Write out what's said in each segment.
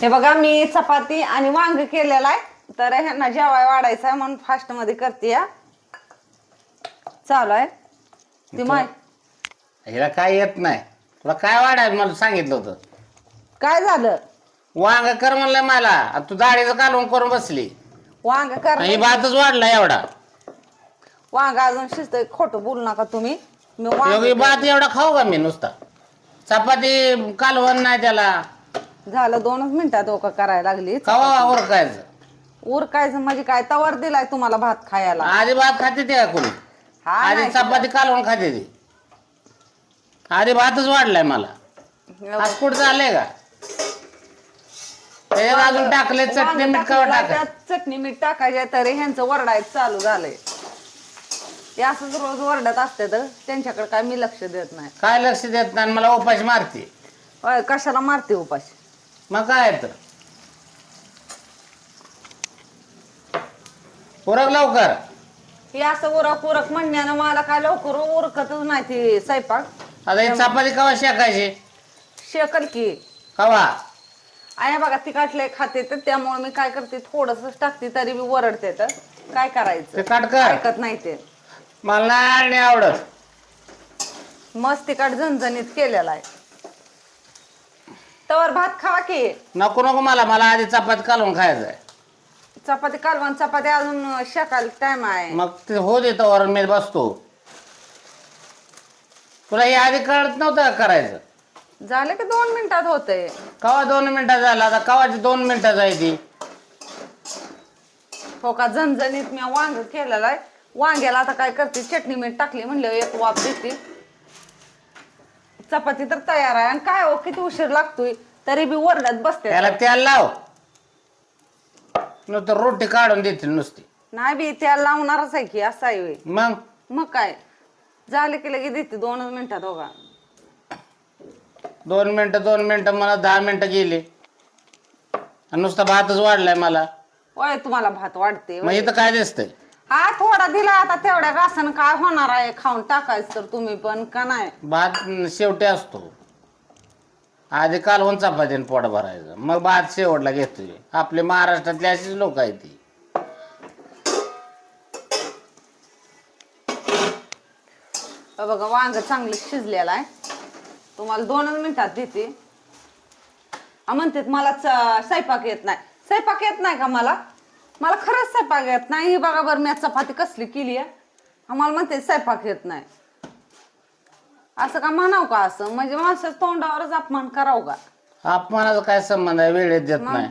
हे बघा मी चपाती आणि वांग केलेला आहे. तर ह्यांना जेवाय वाढायचं आहे म्हणून फास्टमध्ये करते या चालू आहे. ती माय हिला काय येत नाही. तुला काय वाढायचं मला सांगितलं होतं. काय झालं? वांग कर म्हणलं मला. आता तू दाढीचं कालवून करून बसली. वांग कर आणि भातच वाढला एवढा. वांग अजून शिजत खोटं बोलू नका तुम्ही. मी वांग भात एवढा खाऊ का मी नुसता? चपाती कालवण नाही त्याला. झालं दोनच मिनिटात ओका करायला लागली कवा उरकायचं? उरकायचं म्हणजे काय? तवर दिलाय तुम्हाला भात खायला. आधी भात खाते ते का कोणी? हा आधी नाही चपाती कालवून खाते ती. आधी भातच वाढलाय मला. आज कुठं चाललंय का? त्याच्यात अजून टाकले चटणी वांग मीठ कवा टाकलेलं, टाका त्यात चटणी मीठ टाकायचे तरी ह्यांचं वरडायचं चालू झालंय. ते असंच रोज वरडत असते तर त्यांच्याकडे काय मी लक्ष देत नाही. काय लक्ष देत नाही आणि मला उपाशी मारते. होय, कशाला मारते उपाशी? मग काय तर. उरक लवकर. हे असं उरक उरक म्हणण्यानं मला काय लवकर उरकतच नाही ती स्वयंपाक. आता ही चपाती कवा शेकायची? शेकल की. कवा? आहे बघा तिखटले खाते तर त्यामुळे मी काय करते थोडस टाकते तरी मी वरडते तर. काय ते करायचं काट कर. ऐकत नाही ते. मला नाही आवडत. मस्त तिखट झणझणीत केलेला आहे. तवर भात खावा की? नको नको मला मला आधी चपाती कालवून खायचं आहे चपाती कालवण चपाती अजून शेकायला टाइम आहे. मग ते हो देतो वर मी बसतो. तुला हे आधी कळत नव्हतं का करायचं? झालं की दोन मिनिटात होतंय कवा दोन मिनिटं झाला? आता कवाची दोन मिनिटाचं आहे ती हो का झणझणीत मी वांग केलेला आहे. वांग्याला आता काय करते? चटणी मीठ टाकली म्हणलं एक वाफ देते. चपाती तर तयार आहे. आणि काय हो किती उशीर लागतोय? तरी बी वरडत बसते. त्याला तेल लाव. नुसतं रोटी काढून देतील नुसती. नाही बी त्या लावणारच आहे की असं आहे होय. मग? मग काय? झाले की लगे देते दोनच मिनिटात हो का? दोन मिनिटं दोन मिनिटं मला दहा मिनिटं गेली. आणि नुसता भातच वाढलाय मला. होय तुम्हाला भात वाढते मग इथं काय दिसतंय? हा थोडा दिला आता तेवढ्या घासानं काय होणार आहे? खाऊन टाकायचं तर तुम्ही पण का नाही? भात शेवटी असतो. आधी कालवून चपातीने पोट भरायचं. मग भात शेवटला घेतोय. आपले महाराष्ट्रातले अशीच लोक आहेत ती. हे बघा वांग चांगलं शिजलेलं आहे. तुम्हाला दोनच मिनिटात देते. आ, म्हणतात मला च- स्वयंपाक येत नाही. स्वयंपाक येत नाही का मला? मला खरंच स्वयंपाक येत नाही. ही बघा बरं मी आज चपाती कसली केली आहे. आम्हाला म्हणते स्वयंपाक येत नाही. असं का म्हणाव का असं? म्हणजे माणसाच्या तोंडावरच अपमान करावं का? अपमानाचा काय संबंध आहे? वेळेत देत नाही.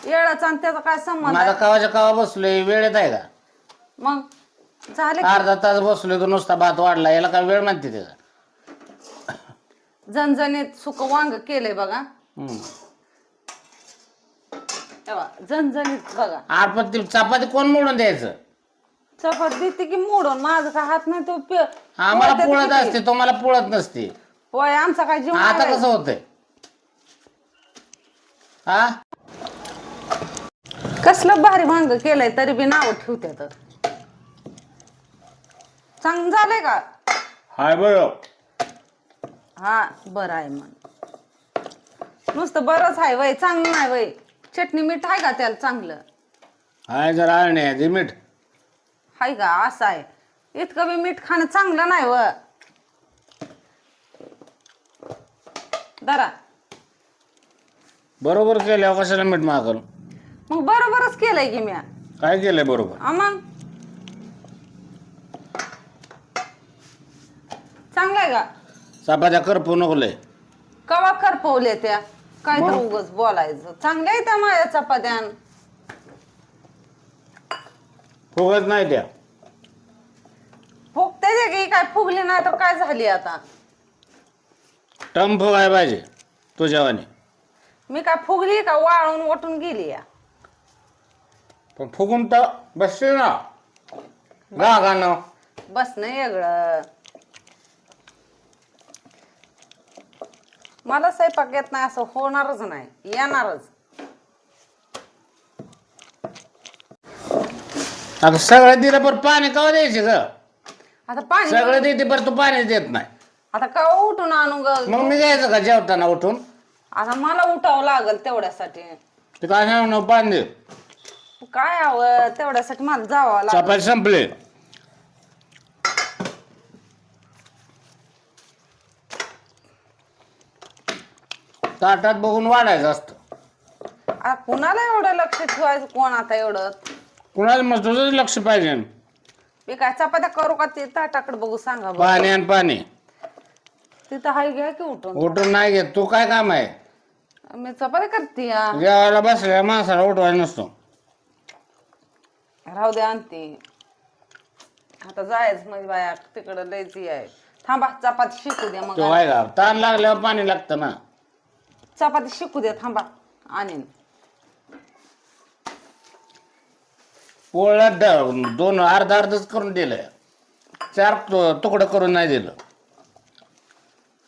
येळाचा आणि त्याचा काय संबंध माझा आहे? कवाच्या कवा बसलोय? वेळेत आहे का? मग? झाले अर्धा तास बसलोय तर नुसता भात वाढला. याला काय वेळ म्हणते त्याचा? झणझणीत सुक वांग केलंय बघा. हम्म. तेव्हा झणझणीत बघा. आर पण ती चपाती कोण मोडून द्यायचं? चपाती देते की मोडून? माझं काय हात नाही तो पे- आम्हाला पोळत्यात पुळत किती? असते तुम्हाला पुळत नसते. होय आमचा काय जीव आता नाही कसं होतंय? हा? कसलं भारी भांग केलंय तरी बी नाव ठेवत्यात चांग झालंय का? हाय बरं. हा बरं आहे मग. नुसतं बरंच आहे वय चांगलं नाही वय. चटणी मीठ आहे का त्याला चांगलं? हाय जरा आळणे आहे ते मीठ. हाय का? असं आहे. इतकं बी मीठ खाणं चांगलं नाही व. दरा बरोबर केल्यावर कशाला मीठ मागल? मग बरोबरच केलंय की म्या काय केलंय बरोबर? मग? चांगलं आहे का? चपात्या करपू नकोले. कवा करपवले त्या? काय तर? उगच बोलायचं. चांगल्या आहे त्या माझ्या चपात्यान. फुगत नाही त्या. फुगते ते की काय फुगली नाही तर काय झाली आता? टम फुगाय पाहिजे तुझ्यावाने. मी काय फुगली का वाळून ओटून गेली या? पण फुगून तर बसते ना. बस नाही वेगळं. मला स्वयंपाक येत नाही असं होणारच नाही. येणारच. अगं सगळं दिलं पण पाणी कवा द्यायचे ग? आता पाणी सगळं देते पण तू पाणी देत नाही. आता का उठून आणू ग? मग मी जायचं का जेवताना उठून? आता मला उठावं लागल तेवढ्यासाठी. ते काय सांगू बांधे काय हवं तेवढ्यासाठी मला जावं लागल. चपाती संपले. ताटात बघून वाढायचं असतं. कुणाला एवढं लक्ष ठेवायचं? कोण आता एवढं? कुणाला मग तुझंच लक्ष पाहिजे मी काय चपात्या करू का ते ताटाकडे बघू सांगा बरं. पाणी आणि पाणी. तिथं हाय घ्या की उठून. उठून नाही घेत. तू काय काम आहे? मी चपात्या करते या. जेवायला बसल्या माणसाला उठवायला नसतो. राहू दे आणते. आता जायच म्हणजे बाया तिकडं लयच आहे. थांबा चपाती शिकू द्या मग तो का ताण लागल्यावर पाणी लागतं ना. चपाती शिकू दे थांबा. आणीन. पोळ्यात द- दोन अर्ध अर्धच करून दिलं चार तुकडं करून नाही दिलं.